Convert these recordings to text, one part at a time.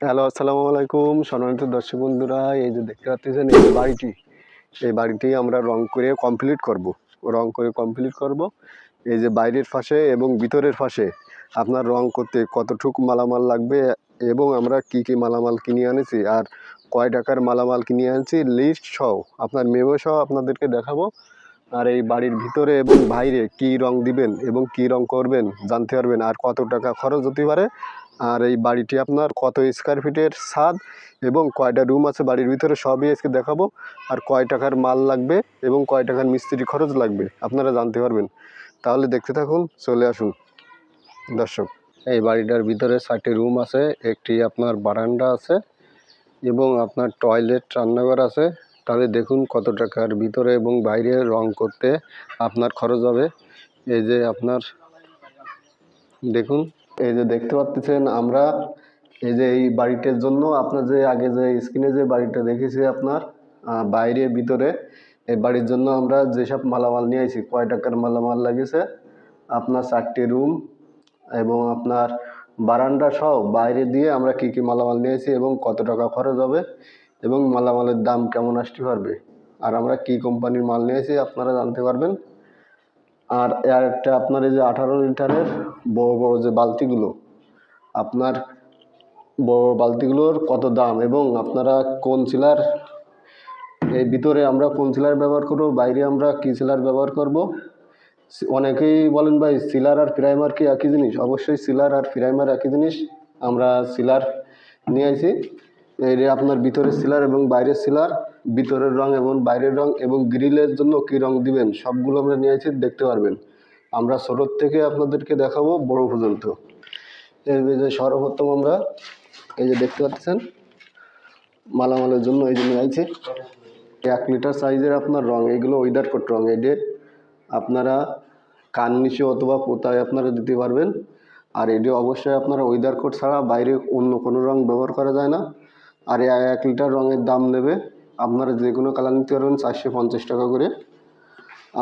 Hello, আসসালামু আলাইকুম। সম্মানিত দর্শক বন্ধুরা, এই যে দেখতে পাচ্ছেন, এই বাড়িটি এই বাড়িটি আমরা রং করে কমপ্লিট করব। রং করে কমপ্লিট করব। এই যে বাইরের পাশে এবং ভিতরের পাশে আপনার রং করতে কতটুকু মালামাল লাগবে এবং আমরা কি কি মালামাল কিনে আনেছি আর কয় টাকার মালামাল কিনে আনছি লিস্ট সহ আপনার মেমো সহ আপনাদেরকে দেখাবো। আর এই বাড়ির ভিতরে এবং বাইরে কি রং দিবেন এবং কি রং করবেন জানতে পারবেন আর কত টাকা খরচ হতে পারে আর এই বাড়িটি আপনার কত স্কোয়ার ফিটের ছাদ এবং কয়টা রুম আছে বাড়ির ভিতরে সবই আজকে দেখাবো। আর কয় টাকার মাল লাগবে এবং কয় টাকার মিস্ত্রি খরচ লাগবে, আপনারা জানতে পারবেন। তাহলে দেখতে থাকুন, চলে আসুন। দর্শক, এই বাড়িটার ভিতরে চারটি রুম আছে, একটি আপনার বারান্দা আছে এবং আপনার টয়লেট রান্নাঘর আছে। তাহলে দেখুন কত টাকার ভিতরে এবং বাইরে রং করতে আপনার খরচ হবে। এই যে আপনার, দেখুন এই যে দেখতে পাচ্ছেন আমরা এই যে এই বাড়িটার জন্য আপনার যে আগে যে স্ক্রিনে যে বাড়িটা দেখেছি আপনার বাইরে, ভিতরে, এই বাড়ির জন্য আমরা যেসব মালামাল নিয়ে আইছি, কয় টাকার মালামাল লাগিয়েছে আপনার চারটি রুম এবং আপনার বারান্দা সহ বাইরে দিয়ে আমরা কি কি মালামাল নিয়েছি এবং কত টাকা খরচ হবে এবং মালামালের দাম কেমন আসতে পারবে, আর আমরা কি কোম্পানির মাল নিয়েছি আপনারা জানতে পারবেন। আর এর একটা আপনার এই যে আঠারো লিটারের বড় বড় যে বালতিগুলো, আপনার বড় বালতিগুলোর কত দাম এবং আপনারা কোন সিলার এই ভিতরে আমরা কোন সিলার ব্যবহার করব, বাইরে আমরা কি সিলার ব্যবহার করব? অনেকেই বলেন ভাই, সিলার আর প্রাইমার কি একই জিনিস? অবশ্যই সিলার আর প্রাইমার একই জিনিস। আমরা সিলার নিয়ে আইছি। যে আপনার ভিতরের সিলার এবং বাইরের সিলার, ভিতরের রং এবং বাইরের রং এবং গ্রিলের জন্য কী রং দিবেন, সবগুলো আমরা নিয়ে আইছি দেখতে পারবেন। আমরা ছোটোর থেকে আপনাদেরকে দেখাবো, বড় পর্যন্ত। এই যে সর্বপ্রথম আমরা, এই যে দেখতে পাচ্ছেন, মালামালের জন্য এই জন্য আইছে এক লিটার সাইজের আপনার রং, এগুলো ওয়েদার কোট রং এডে আপনারা কান নিচে অথবা পোতায় আপনারা দিতে পারবেন। আর এটি অবশ্যই আপনারা ওয়েদার কোট ছাড়া বাইরে অন্য কোনো রং ব্যবহার করা যায় না। আর এক লিটার রঙের দাম নেবে আপনারা যে কোনো কালার নিতে পারবেন চারশো পঞ্চাশ টাকা করে।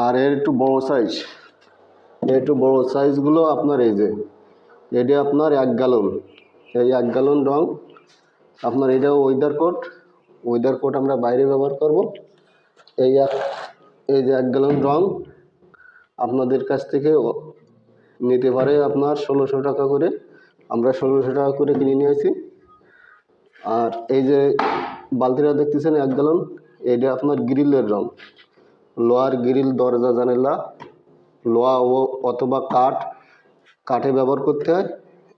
আর এর একটু বড় সাইজ এর একটু বড় সাইজগুলো আপনার এই যে, এটি আপনার এক গ্যালন এই এক গ্যালন রং। আপনার এটাও ওয়েদার কোট ওয়েদার কোট আমরা বাইরে ব্যবহার করব। এই এক, এই যে এক গ্যালন রং আপনাদের কাছ থেকে নিতে পারে আপনার ষোলোশো টাকা করে। আমরা ষোলোশো টাকা করে কিনে নিয়েছি আর এই যে বালতিটা দেখতেছেন এক গ্যালন এটা আপনার গ্রিলের রং। লোহার গ্রিল, দরজা, জানালা, লোহা ও অথবা কাঠ, কাঠে ব্যবহার করতে হয়।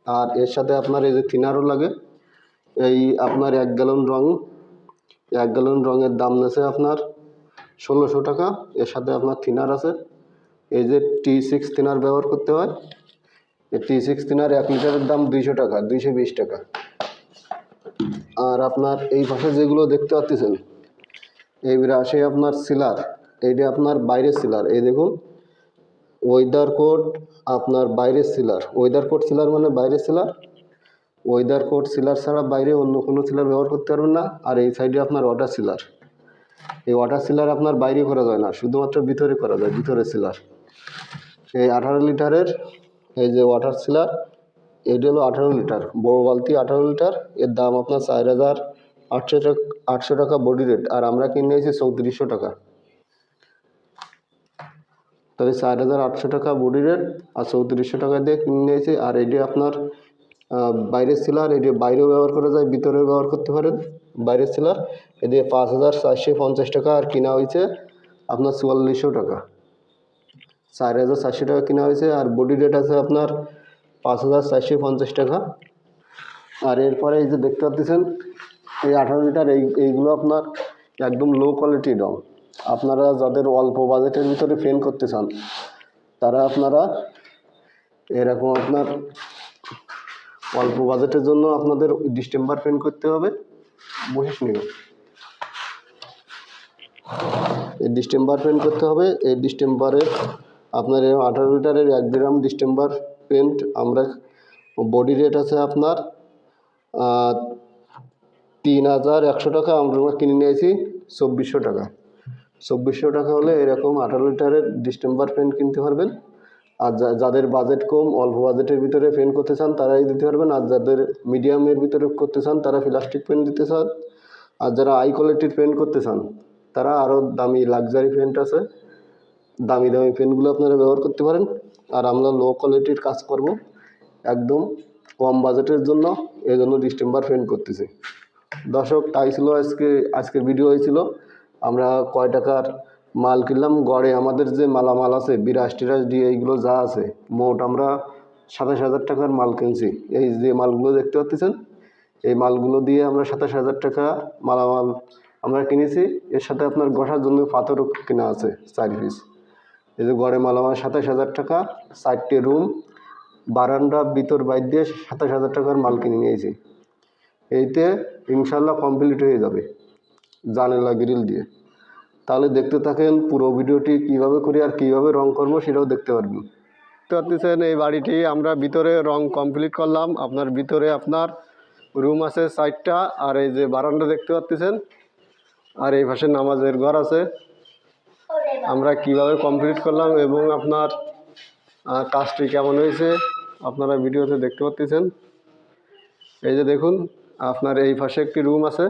আর এর সাথে আপনার এই যে থিনারও লাগে। এই আপনার এক গ্যালন রং, এক গ্যালন রঙের দাম নেছে আপনার ষোলোশো টাকা। এর সাথে আপনার থিনার আছে। এই যে টি সিক্স থিনার ব্যবহার করতে হয়। এই টি সিক্স থিনার এক লিটারের দাম দুইশো টাকা, দুইশো বিশ টাকা। আর আপনার এই পাশে যেগুলো দেখতে পাচ্ছেন এইবারে আসে আপনার সিলার এইটা আপনার বাইরের সিলার, এই দেখুন ওয়েদার কোড আপনার বাইরের সিলার। ওয়েদার কোড সিলার মানে বাইরের সিলার? ওয়েদার কোড সিলার ছাড়া বাইরে অন্য কোনো সিলার ব্যবহার করতে পারবেন না, আর এই সাইডে আপনার ওয়াটার সিলার এই ওয়াটার সিলার আপনার বাইরে করা যায় না, শুধুমাত্র ভিতরে করা যায়, ভিতরে সিলার এই আঠারো লিটারের এই যে ওয়াটার সিলার এটা হলো আঠারো লিটার। বড় বালতি আঠারো লিটার, এর দাম আপনার চার হাজার আটশো টাকা আটশো টাকা বডি রেট আর আমরা কিনে নিয়েছি চৌত্রিশশো টাকা। তাহলে চার হাজার আটশো টাকা বডি রেট আর চৌত্রিশশো টাকা দিয়ে কিনে নিয়েছি, আর এটি আপনার বাইরের সিলার এটি বাইরেও ব্যবহার করা যায়, ভিতরেও ব্যবহার করতে পারেন। বাইরের সিলার এটি পাঁচ হাজার চারশো পঞ্চাশ টাকা আর কিনা হয়েছে আপনার চুয়াল্লিশশো টাকা। চার হাজার চারশো টাকা কিনা হয়েছে, আর বডি রেট আছে আপনার পাঁচ হাজার চারশো পঞ্চাশ টাকা। আর এরপরে এই যে দেখতে পাচ্ছেন, এই আঠারো লিটার এই, এইগুলো আপনার একদম লো কোয়ালিটি রং। আপনারা যাদের অল্প বাজেটের ভিতরে ফেন করতে চান, তারা আপনারা এরকম আপনার অল্প বাজেটের জন্য আপনাদের ডিস্টেম্বার পেন করতে হবে। বসিস নিও এই ডিস্টেম্বার পেন করতে হবে। এই ডিস্টেম্বারে আপনার আঠারো লিটারের এক গ্রাম ডিস্টেম্বার পেন্ট আমরা বডি রেট আছে আপনার তিন হাজার একশো টাকা, আমরা কিনে নিয়েছি, চব্বিশশো টাকা। চব্বিশশো টাকা হলে এরকম আঠারো লিটারের ডিস্টেম্বার পেন কিনতে পারবেন। আর যাদের বাজেট কম, অল্প বাজেটের ভিতরে পেন করতে চান, তারাই দিতে পারবেন। আর যাদের মিডিয়ামের ভিতরে করতে চান, তারা প্লাস্টিক পেন দিতে চান। আর যারা হাই কোয়ালিটির পেন করতে চান, তারা আরও দামি লাক্সারি পেন্ট আছে। দামি দামি পেনগুলো আপনারা ব্যবহার করতে পারেন। আর আমরা লো কোয়ালিটির কাজ করব। একদম কম বাজেটের জন্য এই জন্য ডিস্টেম্বার পেন্ট করতেছি। দর্শক, তাই ছিল আজকে, আজকের ভিডিও হয়েছিল। আমরা কয় টাকার মাল কিনলাম? গড়ে আমাদের যে মালামাল আছে বিরাজ টিরাজ দিয়ে এইগুলো যা আছে, মোট আমরা সাতাশ হাজার টাকার মাল কিনছি। এই যে মালগুলো দেখতে পাচ্ছেন, এই মালগুলো দিয়ে আমরা সাতাশ হাজার টাকা মালামাল আমরা কিনেছি। এর সাথে আপনার বসার জন্য পাথরও কেনা আছে, চার পিস এই যে গড়ে মালামাল সাতাশ হাজার টাকা, চারটে রুম বারান্দা, ভিতর বাইর দিয়ে সাতাশ হাজার টাকার মাল কিনে নিয়েছি এইতে ইনশাল্লাহ কমপ্লিট হয়ে যাবে, জানালা গ্রিল দিয়ে। তাহলে দেখতে থাকেন পুরো ভিডিওটি কীভাবে করি আর কীভাবে রং করব সেটাও দেখতে পারবেন। দেখতে পাচ্ছেন এই বাড়িটি, আমরা ভিতরে রং কমপ্লিট করলাম। আপনার ভিতরে আপনার রুম আছে সাইডটা আর এই যে বারান্দা দেখতে পাচ্ছেন, আর এই পাশে নামাজের ঘর আছে। আমরা কীভাবে কমপ্লিট করলাম এবং আপনার কাজটি কেমন হয়েছে আপনারা ভিডিওতে দেখতে পাচ্ছেন এই যে দেখুন, আপনার এই পাশে একটি রুম আছে।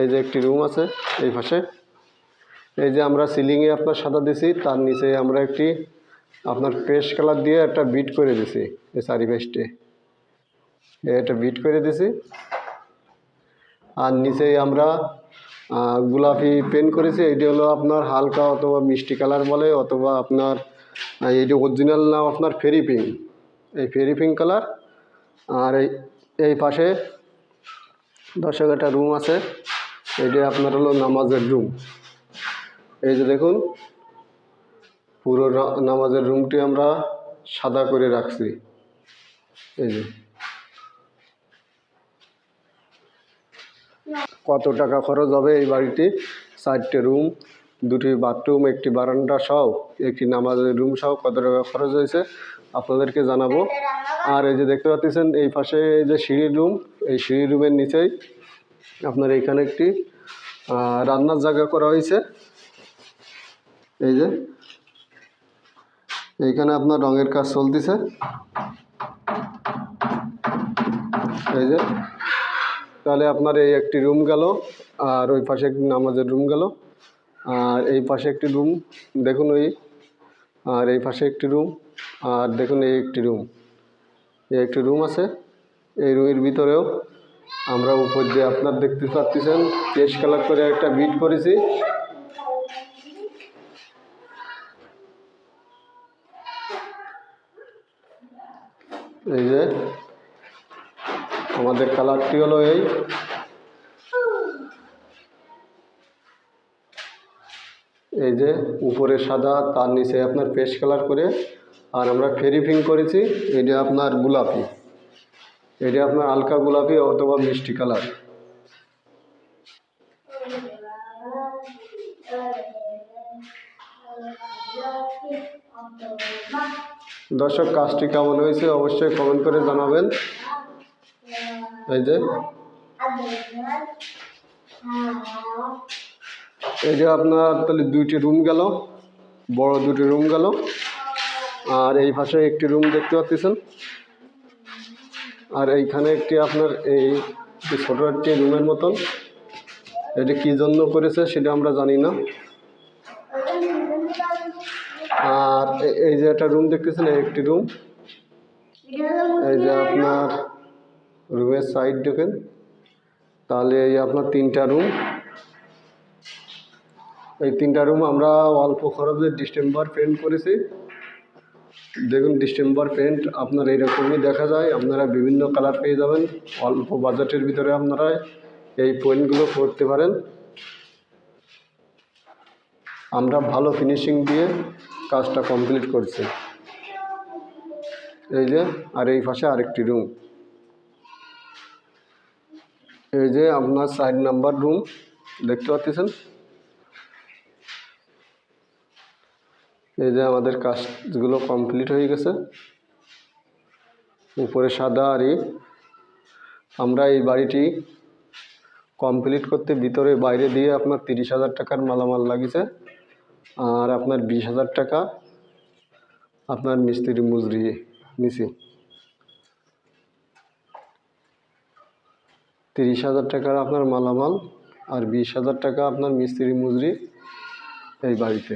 এই যে একটি রুম আছে এই পাশে। এই যে আমরা সিলিংয়ে আপনার সাদা দিছি, তার নিচে আমরা একটি আপনার পেস্ট কালার দিয়ে একটা বিট করে দিছি, এই চারি পেস্টে এটা বিট করে দিছি। আর নিচে আমরা গোলাপি পেন করেছি এটি হলো আপনার হালকা অথবা মিষ্টি কালার বলে, অথবা আপনার এইটি অরিজিনাল নাম আপনার ফেরি পিঙ্ক এই ফেরি পিঙ্ক কালার আর এই এই পাশে দর্শক, একটা রুম আছে এটি আপনার হলো নামাজের রুম এই যে দেখুন, পুরো নামাজের রুমটি আমরা সাদা করে রাখছি। এই যে কত টাকা খরচ হবে এই বাড়িটি চারটে রুম, দুটি বাথরুম, একটি বারান্দা সহ, একটি নামাজের রুম সহ কত টাকা খরচ হয়েছে? আপনাদেরকে জানাব। আর এই যে দেখতে পাচ্ছেন, এই পাশে যে সিঁড়ির রুম, এই সিঁড়ি রুমের নিচেই আপনার এইখানে একটি রান্নার জায়গা করা হয়েছে। এই যে, এইখানে আপনার রঙের কাজ চলতেছে। এই যে তাহলে আপনার এই একটি রুম গেল, আর ওই পাশে একটি নামাজের রুম গেল। আর এই পাশে একটি রুম, দেখুন ওই, আর এই পাশে একটি রুম, আর দেখুন এই একটি রুম। এই একটি রুম আছে, এই রুমের ভিতরেও আমরা উপর দিয়ে আপনার দেখতে পাচ্ছেন পেস্ট কালার করে একটা বিট করেছি। এই যে আমাদের কালারটি হলো এই। এই যে উপরে সাদা, তার নিচে আপনার পেস্ট কালার করে। আর আমরা ফেরিফিং করেছি, এটা আপনার গোলাপি। এটা আপনার হালকা গোলাপি অথবা মিষ্টি কালার। দর্শক, কাজটি কেমন হয়েছে অবশ্যই কমেন্ট করে জানাবেন। এই যে এই যে আপনার তাহলে দুইটি রুম গেল, বড় দুটি রুম গেল, আর এই পাশে একটি রুম দেখতে পাচ্ছেন। আর এইখানে একটি আপনার এই ছোটো একটি রুমের মতন। এটি কী জন্য করেছে সেটা আমরা জানি না। আর এই যে একটা রুম দেখতেছেন একটি রুম এই যে আপনার রুমের সাইড দেখেন। তাহলে এই আপনার তিনটা রুম এই তিনটা রুম আমরা অল্প খরচে ডিসেম্বর পেন্ট করেছি। দেখুন, ডিসেম্বর পেন্ট আপনার এইরকমই দেখা যায়। আপনারা বিভিন্ন কালার পেয়ে যাবেন। অল্প বাজেটের ভিতরে আপনারা এই পেন্টগুলো করতে পারেন। আমরা ভালো ফিনিশিং দিয়ে কাজটা কমপ্লিট করছি। এই যে, আর এই পাশে আরেকটি রুম এই যে আপনার সাইড নাম্বার রুম দেখতে পাচ্ছেন? এই যে আমাদের কাজগুলো কমপ্লিট হয়ে গেছে। উপরে সাদা আরই আমরা এই বাড়িটি কমপ্লিট করতে ভিতরে বাইরে দিয়ে আপনার তিরিশ হাজার টাকার মালামাল লাগিয়েছে। আর আপনার বিশ হাজার টাকা আপনার মিস্ত্রি মজুরি নিছি। তিরিশ হাজার টাকার আপনার মালামাল আর বিশ হাজার টাকা আপনার মিস্ত্রি মজুরি এই বাড়িতে।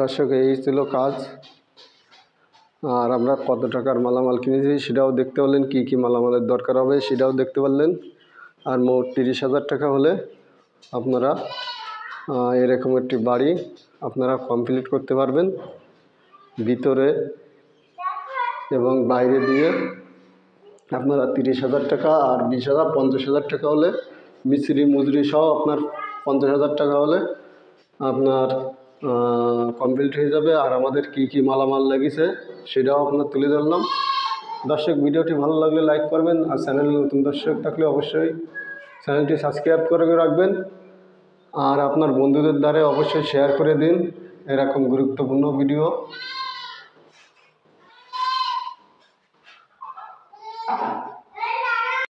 দর্শক, এই ছিল কাজ। আর আমরা কত টাকার মালামাল কিনেছি সেটাও দেখতে পারলেন, কী কী মালামালের দরকার হবে সেটাও দেখতে পারলেন। আর মোট তিরিশ হাজার টাকা হলে আপনারা এরকম একটি বাড়ি আপনারা কমপ্লিট করতে পারবেন। ভিতরে এবং বাইরে দিয়ে আপনারা তিরিশ হাজার টাকা আর বিশ হাজার, পঞ্চাশ হাজার টাকা হলে মিস্ত্রি মজুরি সহ আপনার পঞ্চাশ হাজার টাকা হলে আপনার কমপ্লিট হয়ে যাবে। আর আমাদের কি কি মালামাল লেগেছে সেটাও আপনার তুলে ধরলাম। দর্শক, ভিডিওটি ভালো লাগলে লাইক করবেন আর চ্যানেলে নতুন দর্শক থাকলে অবশ্যই চ্যানেলটি সাবস্ক্রাইব করে রাখবেন। আর আপনার বন্ধুদের দ্বারা অবশ্যই শেয়ার করে দিন। এরকম গুরুত্বপূর্ণ ভিডিও